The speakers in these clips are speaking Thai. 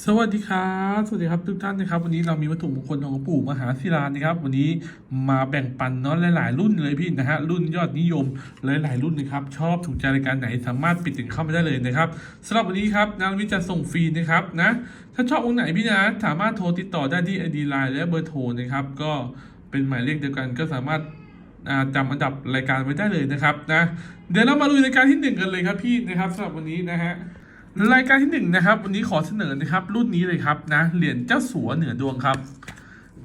สวัสดีครับ สวัสดีครับทุกท่านนะครับ วันนี้เรามีวัตถุมงคลของหลวงปู่มหาศิลานะครับ วันนี้มาแบ่งปันเนาะหลาย ๆ รุ่นเลยพี่นะฮะรุ่นยอดนิยมหลาย ๆ รุ่นนะครับ ชอบถูกใจรายการไหนสามารถปิดถึงเข้ามาได้เลยนะครับสำหรับวันนี้ครับนางวิจะส่งฟรีนะครับนะถ้าชอบองค์ไหนพี่นะสามารถโทรติดต่อได้ที่ ID Line และเบอร์โทรนะครับก็เป็นหมายเลขเดียวกันก็สามารถจำอันดับรายการไว้ได้เลยนะครับนะเดี๋ยวเรามาดูรายการที่หนึ่งกันเลยครับพี่นะครับสำหรับวันนี้นะฮะ รายการที่หนึ่งนะครับ วันนี้ขอเสนอนะครับ รุ่นนี้เลยครับนะเหรียญเจ้าสัวเหนือดวงครับ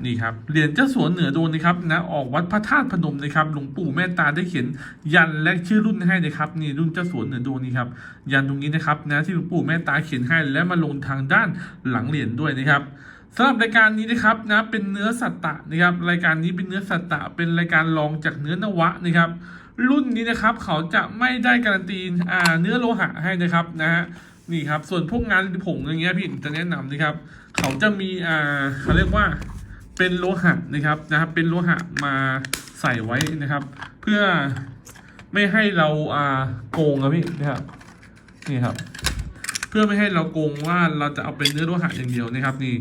นี่ครับเหรียญเจ้าสัวเหนือดวงนะครับนะออกวัดพระธาตุพนมนะครับหลวงปู่แม่ตาได้เขียนยันและชื่อรุ่นให้นะครับนี่รุ่นเจ้าสัวเหนือดวงนี่ครับยันตรงนี้นะครับนะที่หลวงปู่แม่ตาเขียนให้และมาลงทางด้านหลังเหรียญด้วยนะครับสำหรับรายการนี้นะครับนะเป็นเนื้อสัตตะนะครับรายการนี้เป็นเนื้อสัตตะ เป็นรายการรองจากเนื้อนวะนะครับรุ่นนี้นะครับเขาจะไม่ได้การันตีอ่าเนื้อโลหะให้นะครับนะฮะ นี่ครับ ส่วนพวกงานผงอย่างเงี้ยพี่จะแนะนำนะครับ เขาจะมีอ่าเขาเรียกว่าเป็นโลหะนะครับนะครับ เป็นโลหะมาใส่ไว้นะครับ เพื่อไม่ให้เราอ่าโกงครับพี่นะครับนี่ครับ เพื่อไม่ให้เราโกงว่าเราจะเอาเป็นเนื้อโลหะอย่างเดียวนะครับนี่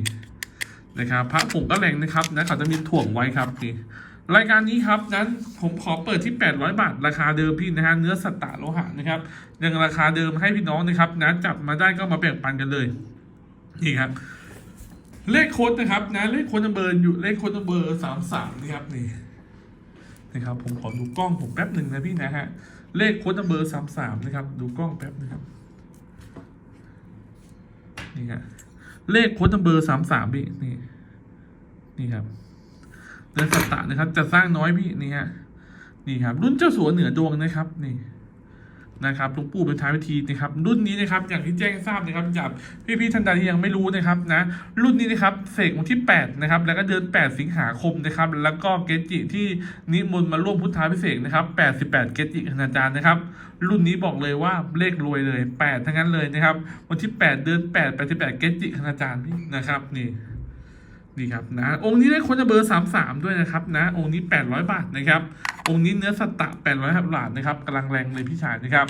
นะครับพระผงก็แรงนะครับนะเขาจะมีถ่วงไว้ครับนี่ รายการนี้ครับนั้นผมขอเปิดที่ 800 บาท ราคาเดิมพี่นะฮะเนื้อสัตตะโลหะนะครับยังราคาเดิมให้พี่น้องนะครับนะจับมาได้ก็มาแบ่งปันกันเลยนี่ครับ เลขโค้ดนะครับนะเลขโค้ดนัมเบอร์อยู่เลขโค้ดนัมเบอร์สามสามนะครับนี่นะครับ ผมขอดูกล้องผมแป๊บหนึ่งนะพี่นะฮะเลขโค้ดนัมเบอร์สามสามนะครับ ดูกล้องแป๊บนะครับนี่ฮะเลขโค้ดนัมเบอร์สามสามพี่นี่นี่ครับ เดือนสัตตะนะครับ จะสร้างน้อยพี่นี่ฮะนี่ครับ รุ่นเจ้าสัวเหนือดวงนะครับนี่นะครับหลวงปู่เป็นท้ายวิธีนะครับ รุ่นนี้นะครับ อย่างที่แจ้งทราบนะครับจากพี่ๆท่านใดที่ยังไม่รู้นะครับนะ รุ่นนี้นะครับเสกวันที่ 8 นะครับ แล้วก็เดือน 8 สิงหาคมนะครับ แล้วก็เกจิที่นิมนต์มาร่วมพุทธาพิเศษนะครับ 88 เกจิคณาจารย์นะครับ รุ่นนี้บอกเลยว่าเลขรวยเลย 8 ทั้งนั้นเลยนะครับ วันที่ 8 เดือน 8 88 เกจิคณาจารย์พี่นะครับนี่ นี่ครับนะองค์นี้ได้คนจะเบอร์ 33 ด้วยนะครับนะองค์นี้ 800 บาทนะครับองค์นี้เนื้อสัตตะ800บาทนะครับกำลังแรงเลยพี่ชายนะครับ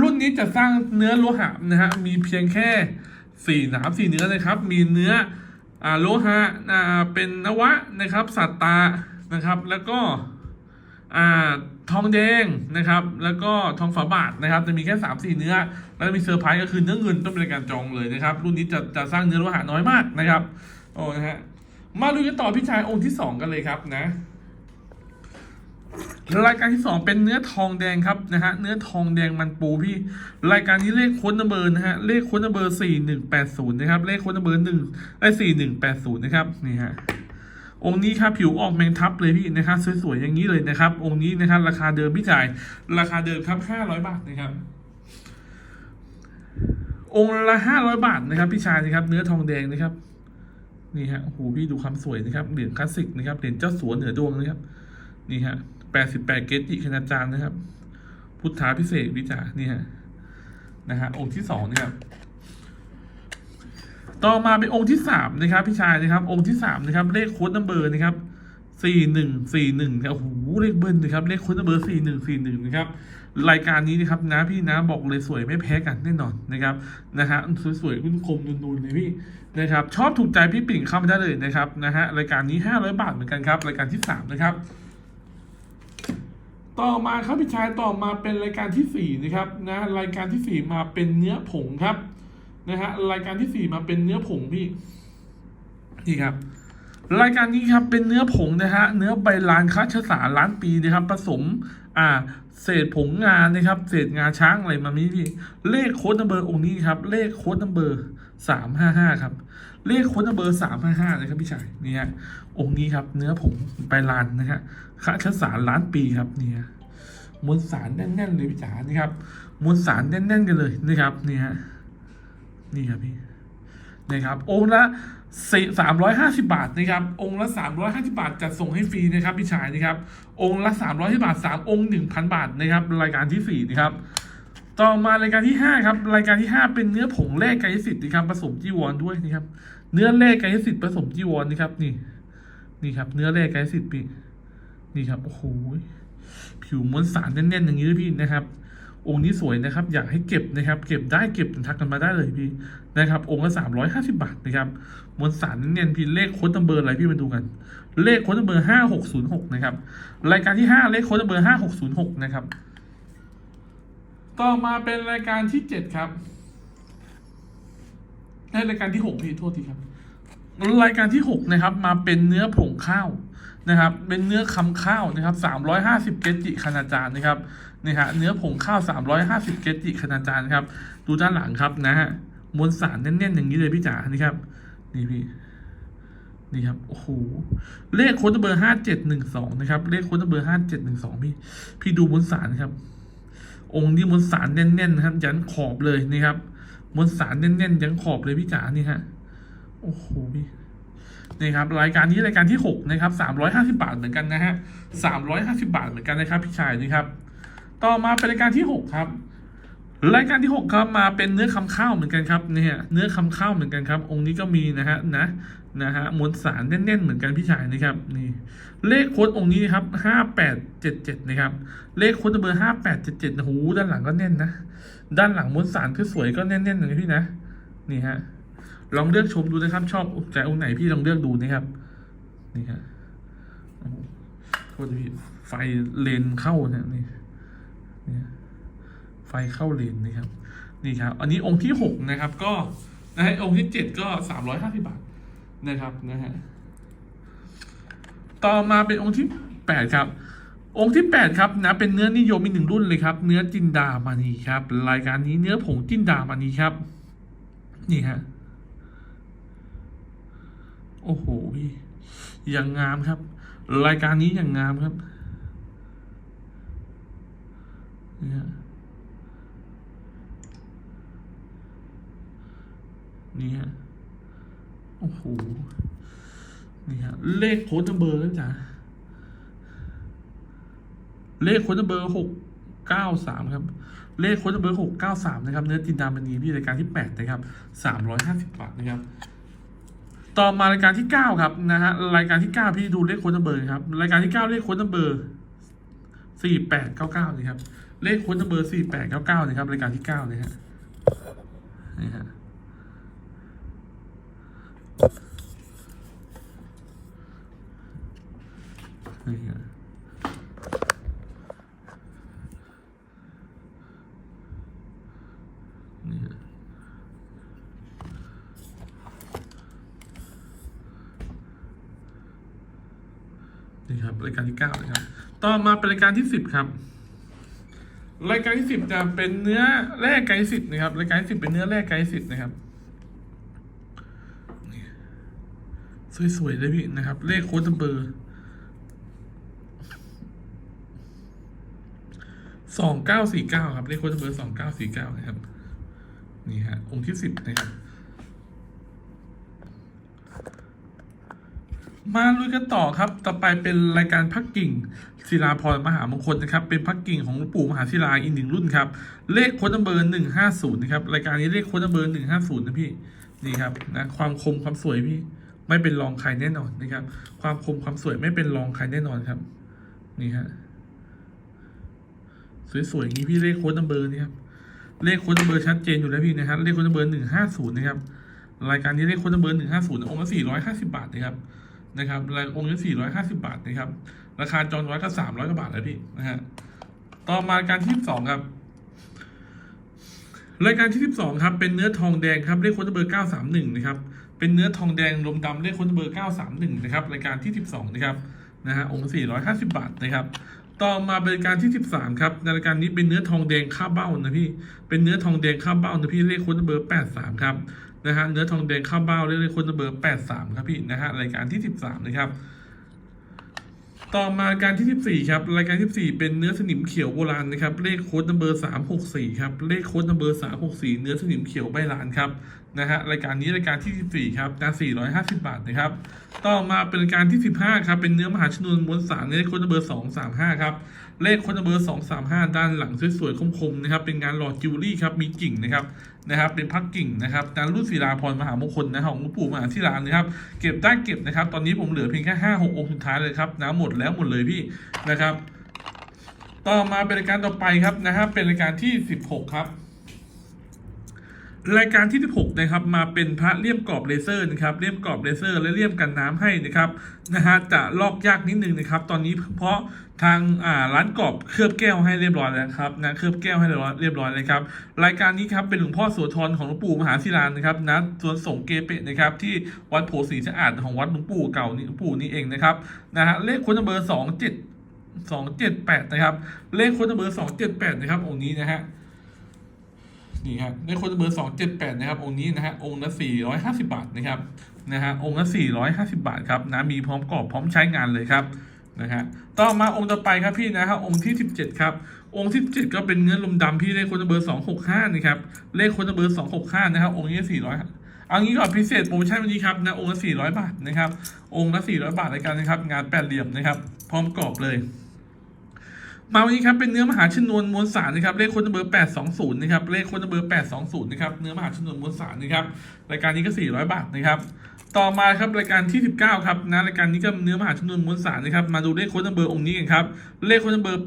รุ่นนี้จะสร้างเนื้อโลหะนะฮะมีเพียงแค่สี่หนามสี่เนื้อนะครับ มีเนื้ออ่าโลหะอ่าเป็นนวะนะครับสัตตานะครับ แล้วก็ ทองแดงนะครับ แล้วก็ทองฝาบาทนะครับ จะมีแค่สามสี่เนื้อ แล้วมีเซอร์ไพรส์ก็คือเนื้อเงินต้องเป็นการจองเลยนะครับ รุ่นนี้จะจะสร้างเนื้อโลหะน้อยมากนะครับ โอ้นะฮะ มาดูกันต่อพี่ชายองค์ที่สองกันเลยครับนะ รายการที่สองเป็นเนื้อทองแดงครับนะฮะ เนื้อทองแดงมันปูพี่ รายการนี้เลขค้นเบอร์นะฮะ เลขค้นเบอร์สี่หนึ่งแปดศูนย์นะครับ เลขค้นเบอร์หนึ่งไอ้สี่หนึ่งแปดศูนย์นะครับ นี่ฮะ องค์นี้ครับผิวออกแมงทับเลยพี่นะครับสวยๆอย่างนี้เลยนะครับ องค์นี้นะครับ ราคาเดิมพี่จ่าย ราคาเดิมครับห้าร้อยบาทนะครับ องค์ละห้าร้อยบาทนะครับ พี่ชายนะครับ เนื้อทองแดงนะครับนี่ฮะโอ้โหพี่ดูความสวยนะครับเหรียญคลาสสิกนะครับเหรียญเจ้าสัวเหนือดวงนะครับ นี่ฮะแปดสิบแปดเกจิคณาจารย์นะครับ พุทธาพิเศษวิจารนี่ฮะนะฮะองค์ที่สองนะครับ ต่อมาเป็นองค์ที่สามนะครับพี่ชายนะครับ องค์ที่สามนะครับ เลขโค้ดนัมเบอร์นะครับสี่หนึ่งสี่หนึ่งครับโอ้โหเลขเบิ้ลนะครับเลขโค้ดนัมเบอร์สี่หนึ่งสี่หนึ่งนะครับรายการนี้นะครับนะพี่นะบอกเลยสวยไม่แพ้กันแน่นอนนะครับนะฮะสวยๆคุณคมนูนๆเลยพี่นะครับชอบถูกใจพี่ปิ่งเข้ามาได้เลยนะครับนะฮะรายการนี้ห้าร้อยบาทเหมือนกันครับ รายการที่สามนะครับต่อมาครับพี่ชายต่อมาเป็นรายการที่สี่นะครับนะรายการที่สี่มาเป็นเนื้อผงครับ นะฮะรายการที่สี่มาเป็นเนื้อผงพี่นี่ครับ รายการนี้ครับเป็นเนื้อผงนะฮะเนื้อใบลานคัชสาล้านปีนะครับผสม อ่า เศษผงงานะครับ เศษงาช้างอะไรมานี้พี่ เลขโค้ดนัมเบอร์องค์นี้ครับ เลขโค้ดนัมเบอร์สามห้าห้าครับ เลขโค้ดนัมเบอร์สามห้าห้านะครับพี่ชายนี่ฮะองค์นี้ครับ เนื้อผงใบลานนะฮะคัชสาล้านปีครับเนี่ยมวลสารแน่นๆเลยพี่จ๋านี่ครับมวลสารแน่นๆกันเลยนะครับนี่ฮะ นี่ครับพี่นะครับองค์ละสามร้อยห้าสิบาทนะครับองค์ละสามร้อยห้าสิบาทจัดส่งให้ฟรีนะครับพี่ชายนะครับองค์ละสามร้อยบาทสามองค์หนึ่งพันบาทนะครับรายการที่สี่นะครับต่อมารายการที่ห้าครับรายการที่ห้าเป็นเนื้อผงแร่กายสิทธิ์นะครับผสมจีวรด้วยนะครับเนื้อแร่กายสิทธิ์ผสมจีวรนะครับนี่นี่ครับเนื้อแร่กายสิทธิ์พี่นี่ครับโอ้โหผิวม้วลสารแน่นๆอย่างนี้เลยพี่นะครับ องค์นี้สวยนะครับ อยากให้เก็บนะครับ เก็บได้เก็บทักกันมาได้เลยพี่นะครับ องค์ละสามร้อยห้าสิบาทนะครับมวลสารเนียนพี่เลขโค้ดนัมเบอร์อะไรพี่มาดูกัน เลขโค้ดนัมเบอร์ห้าหกศูนย์หกนะครับรายการที่ห้าเลขโค้ดนัมเบอร์ห้าหกศูนย์หกนะครับต่อมาเป็นรายการที่เจ็ดครับในรายการที่หกพี่โทษทีครับ รายการที่หกนะครับ มาเป็นเนื้อผงข้าวนะครับ เป็นเนื้อคำข้าวนะครับสามร้อยห้าสิบเกจิคณาจารย์นะครับ นี่ฮะเนื้อผงข้าวสามร้อยห้าสิบเกจิคณาดจารย์ครับ ดูด้านหลังครับนะฮะมวลสารแน่นๆ อย่างนี้เลยพี่จ๋านี่ครับ นี่พี่ นี่ครับ โอ้โห เลขโค้ดเบอร์ห้าเจ็ดหนึ่งสองนะครับ เลขโค้ดเบอร์ห้าเจ็ดหนึ่งสองพี่ พี่ดูมวลสารครับ องค์นี้มวลสารแน่นๆนะครับ ยันขอบเลยนี่ครับ มวลสารแน่นๆยันขอบเลยพี่จ๋านี่ฮะ โอ้โหพี่นี่ครับรายการนี้รายการที่หกนะครับสามร้อยห้าสิบาทเหมือนกันนะฮะสามร้อยห้าสิบาทเหมือนกันนะครับพี่ชายนี่ครับ ต่อมาเป็นรายการที่หกครับ รายการที่หกครับมาเป็นเนื้อคำข้าวเหมือนกันครับเนี่ยเนื้อคำข้าวเหมือนกันครับ องค์นี้ก็มีนะฮะนะนะฮะมวลสารแน่นๆเหมือนกันพี่ชายนะครับนี่เลขโค้ดองค์นี้ครับห้าแปดเจ็ดเจ็ดนะครับ เลขโค้ดเบอร์ห้าแปดเจ็ดเจ็ดหูด้านหลังก็แน่นนะด้านหลังมวลสารคือสวยก็แน่นๆเลยพี่นะนี่ฮะลองเลือกชมดูนะครับชอบใจองค์ไหนพี่ลองเลือกดูนะครับนี่ครับโอ้โหโทษทีพี่ไฟเลนเข้าเนี่ยนี่ ไฟเข้าเลนนี่ครับ นี่ครับ อันนี้องค์ที่หกนะครับ ก็นะฮะองค์ที่เจ็ดก็สามร้อยห้าสิบาทนะครับนะฮะต่อมาเป็นองค์ที่แปดครับ องค์ที่แปดครับนะเป็นเนื้อนิยมอีกหนึ่งรุ่นเลยครับ เนื้อจินดามานีครับ รายการนี้เนื้อผงจินดามานีครับ นี่ฮะโอ้โหอย่างงามครับ รายการนี้อย่างงามครับ นี่ฮะนี่ฮะ โอ้โห นี่ฮะ เลขโค้ดเบอร์แล้วจ้ะเลขโค้ดเบอร์หกเก้าสามครับ เลขโค้ดเบอร์หกเก้าสามนะครับ เนื้อจินดามณีพี่รายการที่แปดนะครับสามร้อยห้าสิบบาทนะครับ ต่อมารายการที่เก้าครับนะฮะ รายการที่เก้าพี่ดูเลขโค้ดนัมเบอร์ครับ รายการที่เก้าเลขโค้ดนัมเบอร์สี่แปดเก้าเก้านี่ครับ เลขค้นัมเบอร์สี่แปดเก้าเก้านะครับรายการที่เก้านะฮะนี่ฮะนี่ฮะนี่ฮะนี่ครับรายการที่เก้านะครับ ต่อมาเป็นรายการที่สิบครับ รายการที่สิบจะเป็นเนื้อแร่ไกด์สิบนะครับรายการที่สิบเป็นเนื้อแร่ไกด์สิบนะครับสวยๆเลยพี่นะครับ เลขโค้ดเบอร์สองเก้าสี่เก้าครับเลขโค้ดเบอร์สองเก้าสี่เก้านะครับ นี่ฮะองค์ที่สิบนะครับ มาลุยกันต่อครับ ต่อไปเป็นรายการพักกิ่งศิลาพรมหามงคลนะครับ เป็นพักกิ่งของหลวงปู่มหาศิลาอีกหนึ่งรุ่นครับ เลขโค้ดนัมเบอร์หนึ่งห้าศูนย์นะครับ รายการนี้เลขโค้ดนัมเบอร์หนึ่งห้าศูนย์นะพี่ นี่ครับนะความคมความสวยพี่ ไม่เป็นรองใครแน่นอนนะครับ ความคมความสวยไม่เป็นรองใครแน่นอนครับ นี่ฮะ สวยๆอย่างนี้พี่เลขโค้ดนัมเบอร์นี่ครับ เลขโค้ดนัมเบอร์ชัดเจนอยู่แล้วพี่นะครับ เลขโค้ดนัมเบอร์หนึ่งห้าศูนย์นะครับ รายการนี้เลขโค้ดนัมเบอร์หนึ่งห้าศูนย์องค์ละสี่ร้อยห้าสิบบาทนะครับ นะครับรายองค์นี้สี่ร้อยห้าสิบาทนะครับ ราคาจองไว้ก็สามร้อยกว่าบาทเลยพี่นะฮะต่อมาการที่สองครับรายการที่สิบสองครับ เป็นเนื้อทองแดงครับเลขค้ดเบอร์เก้าสามหนึ่งนะครับ เป็นเนื้อทองแดงลมดำเลขค้ดเบอร์เก้าสามหนึ่งนะครับ รายการที่สิบสองนะครับ นะฮะ องค์สี่ร้อยห้าสิบาทนะครับ ต่อมาบริการที่สิบสามครับ ในรายการนี้เป็นเนื้อทองแดงข้าวเบ้านะพี่ เป็นเนื้อทองแดงข้าวเบ้านะพี่ เลขค้ดเบอร์แปดสามครับ นะฮะเนื้อทองแดงข้าวเบ้าเลขโค้ดเบอร์แปดสามครับพี่นะฮะรายการที่สิบสามนะครับ ต่อมาการที่14ครับรายการที่14เป็นเนื้อสนิมเขียวโบราณนะครับเลขโค้ดนัมเบอร์364ครับเลขโค้ดนัมเบอร์364เนื้อสนิมเขียวใบลานครับนะฮะรายการนี้รายการที่14ครับนะ450บาทนะครับ ต่อมาเป็นรายการที่15ครับเป็นเนื้อมหาชนวนมวลสารเลขโค้ดนัมเบอร์235ครับเลขคนเบอร์ 235 ด้านหลังสวยๆคมๆนะครับเป็นงานหลอดจิวเวลรี่ครับมีกิ่งนะครับนะครับเป็นพักกิ่งนะครับงานรุ่นศิลาพรมหามงคลนะครับของหลวงปู่มหาศิลานะครับเก็บได้เก็บนะครับ ตอนนี้ผมเหลือเพียงแค่ห้าหกองค์สุดท้ายเลยครับนะหมดแล้วหมดเลยพี่นะครับ ต่อมาเป็นรายการต่อไปครับนะฮะเป็นรายการที่ 16 ครับ รายการที่ 16 นะครับมาเป็นพระเลี่ยมกรอบเลเซอร์นะครับเลี่ยมกรอบเลเซอร์ และเลี่ยมกันน้ำให้นะครับนะฮะจะลอกยากนิดนึงนะครับ ตอนนี้เพราะทางอ่าร้านกรอบเคลือบแก้วให้เรียบร้อยแล้วครับนะเคลือบแก้วให้เรียบร้อยเรียบร้อยเลยครับรายการนี้ครับเป็นหลวงพ่อโสธรของหลวงปู่มหาศิลานะครับนะสวนสงเกเปะนะครับที่วัดโพสีสะอาดของวัดหลวงปู่เก่านี่หลวงปู่นี่เองนะครับนะฮะเลขคนเบอร์สองเจ็ดสองเจ็ดแปดนะครับเลขคนเบอร์สองเจ็ดแปดนะครับองค์นี้นะฮะ นี่ครับในคนเบอร์สองเจ็ดแปดนะครับ องค์นี้นะฮะองค์ละสี่ร้อยห้าสิบาทนะครับนะฮะองค์ละสี่ร้อยห้าสิบาทครับนะมีพร้อมกรอบพร้อมใช้งานเลยครับนะฮะต่อมาองค์ต่อไปครับพี่นะฮะองค์ที่สิบเจ็ดครับองค์ที่เจ็ดก็เป็นเนื้อลมดำพี่เลขคนเบอร์สองหกห้านะครับเลขคนเบอร์สองหกห้านะครับองค์นี้สี่ร้อยเอางี้ก่อนพิเศษโปรโมชั่นวันนี้ครับนะองค์ละสี่ร้อยบาทนะครับองค์ละสี่ร้อยบาทในการนะครับงานแปดเหลี่ยมนะครับ พร้อมกรอบเลย มาวันนี้ครับเป็นเนื้อมหาชนวนมวลสารนะครับเลขคนเบอร์820นะครับเลขคนเบอร์820นะครับเนื้อมหาชนวนมวลสารนะครับรายการนี้ก็ 400 บาทนะครับต่อมาครับรายการที่ 19ครับนะรายการนี้ก็เนื้อมหาชนวนมวลสารนะครับมาดูเลขคนเบอร์องค์นี้กันครับเลขคนเบอร์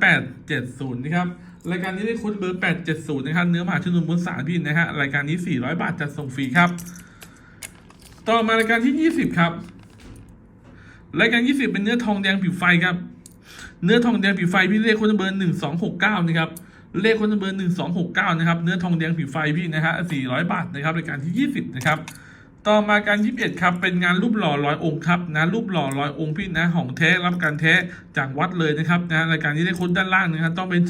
870นะครับรายการนี้เลขคนเบอร์870นะครับเนื้อมหาชนวนมวลสารพี่นะฮะรายการนี้ 400 บาทจัดส่งฟรีครับ ต่อมารายการที่ 20 ครับรายการ 20 เป็นเนื้อทองแดงผิวไฟครับ เนื้อทองแดงผิวไฟพี่เลขคนเบอร์หนึ่งสองหกเก้านะครับเลขคนเบอร์หนึ่งสองหกเก้านะครับเนื้อทองแดงผิวไฟพี่นะฮะสี่ร้อยบาทนะครับรายการที่ยี่สิบนะครับ ต่อมาการยี่สิบเอ็ดครับเป็นงานรูปหล่อร้อยองค์ครับนะรูปหล่อร้อยองค์พี่นะของแท้รับการแท้จากวัดเลยนะครับนะรายการนี้เลขโค้ดด้านล่างนะครับต้องเป็น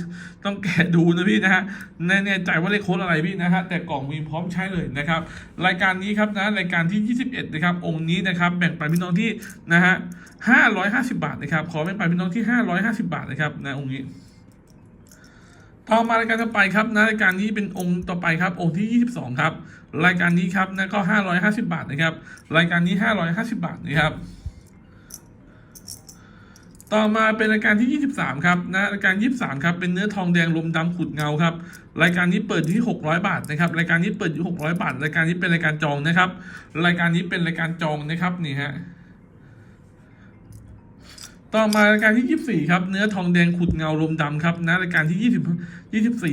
ต้องแกะดูนะพี่นะฮะแน่แน่ใจว่าเลขโค้ดอะไรพี่นะฮะแต่กล่องมีพร้อมใช้เลยนะครับ รายการนี้ครับนะรายการที่ 21นะครับองค์นี้นะครับแบ่งปันพี่น้องที่นะฮะ550 บาทนะครับขอแบ่งปันพี่น้องที่ 550 บาทนะครับนะองค์นี้ ต่อมารายการต่อไปครับนะรายการนี้เป็นองค์ต่อไปครับ องค์ที่ 22 ครับ รายการนี้ครับนะก็ 550 บาทนะครับ รายการนี้ 550 บาทนะครับ ต่อมาเป็นรายการที่ 23 ครับนะรายการ 23 ครับ เป็นเนื้อทองแดงลมดำขุดเงาครับ รายการนี้เปิดที่ 600 บาทนะครับ รายการนี้เปิดอยู่ 600 บาท รายการนี้เป็นรายการจองนะครับ รายการนี้เป็นรายการจองนะครับนี่ฮะ ต่อมารายการที่ 24 ครับ เนื้อทองแดงขุดเงาลมดำครับนะรายการที่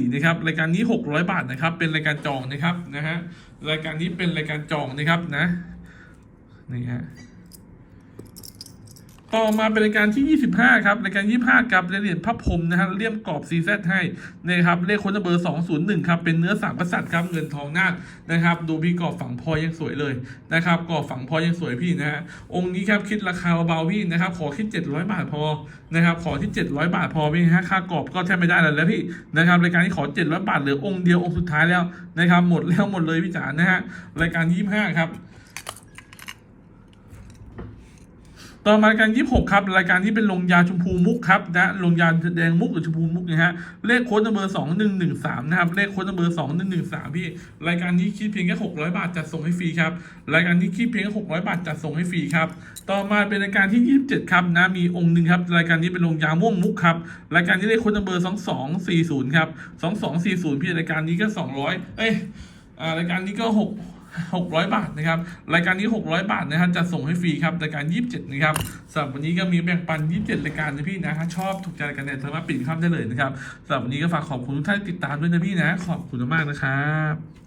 20 24 นะครับ รายการนี้ 600 บาทนะครับ เป็นรายการจองนะครับนะฮะ รายการนี้เป็นรายการจองนะครับนะ นี่ฮะ ต่อมาเป็นรายการที่ 25 ครับรายการ 25กับเหรียญพระพรหมนะฮะเลี่ยมกรอบ CZ ให้นะครับเลขคนเบอร์ 201 ครับ เป็นเนื้อสามกษัตริย์ครับเงินทองนาคนะครับ ดูพี่กรอบฝังพอยังสวยเลยนะครับกรอบฝังพอยังสวยพี่นะฮะองค์นี้ครับคิดราคาเบาๆพี่นะครับ ขอคิด 700 บาทพอนะครับ ขอที่ 700 บาทพอพี่ฮะค่ากรอบก็แทบไม่ได้แล้วแล้วพี่นะครับรายการนี้ขอ 700 บาทเหลือองค์เดียวองค์สุดท้ายแล้วนะครับ หมดแล้วหมดเลยพี่จ๋านะฮะรายการ 25 ครับ ต่อมารายการ26ครับรายการที่เป็นลงยาชมพูมุกครับนะลงยาแดงมุกหรือชมพูมุกนะฮะเลขโค้ดเบอร์2113นะครับเลขโค้ดเบอร์2113พี่รายการนี้คิดเพียงแค่600บาทจัดส่งให้ฟรีครับรายการนี้คิดเพียงแค่600บาทจัดส่งให้ฟรีครับต่อมาเป็นรายการที่27ครับนะมีองค์หนึ่งครับรายการนี้เป็นลงยาม่วงมุกครับรายการนี้เลขโค้ดเบอร์2240ครับ2240พี่รายการนี้ก็200เอ้ยอ่ารายการนี้ก็6 600 บาทนะครับ รายการนี้ 600 บาทนะครับจะส่งให้ฟรีครับรายการ 27 นะครับสำหรับวันนี้ก็มีแบ่งปัน 27 รายการนะพี่นะฮะชอบถูกใจรายการเนี่ยสามารถปิดข้ามได้เลยนะครับสำหรับวันนี้ก็ฝากขอบคุณทุกท่านติดตามด้วยนะพี่นะ ขอบคุณมากนะครับ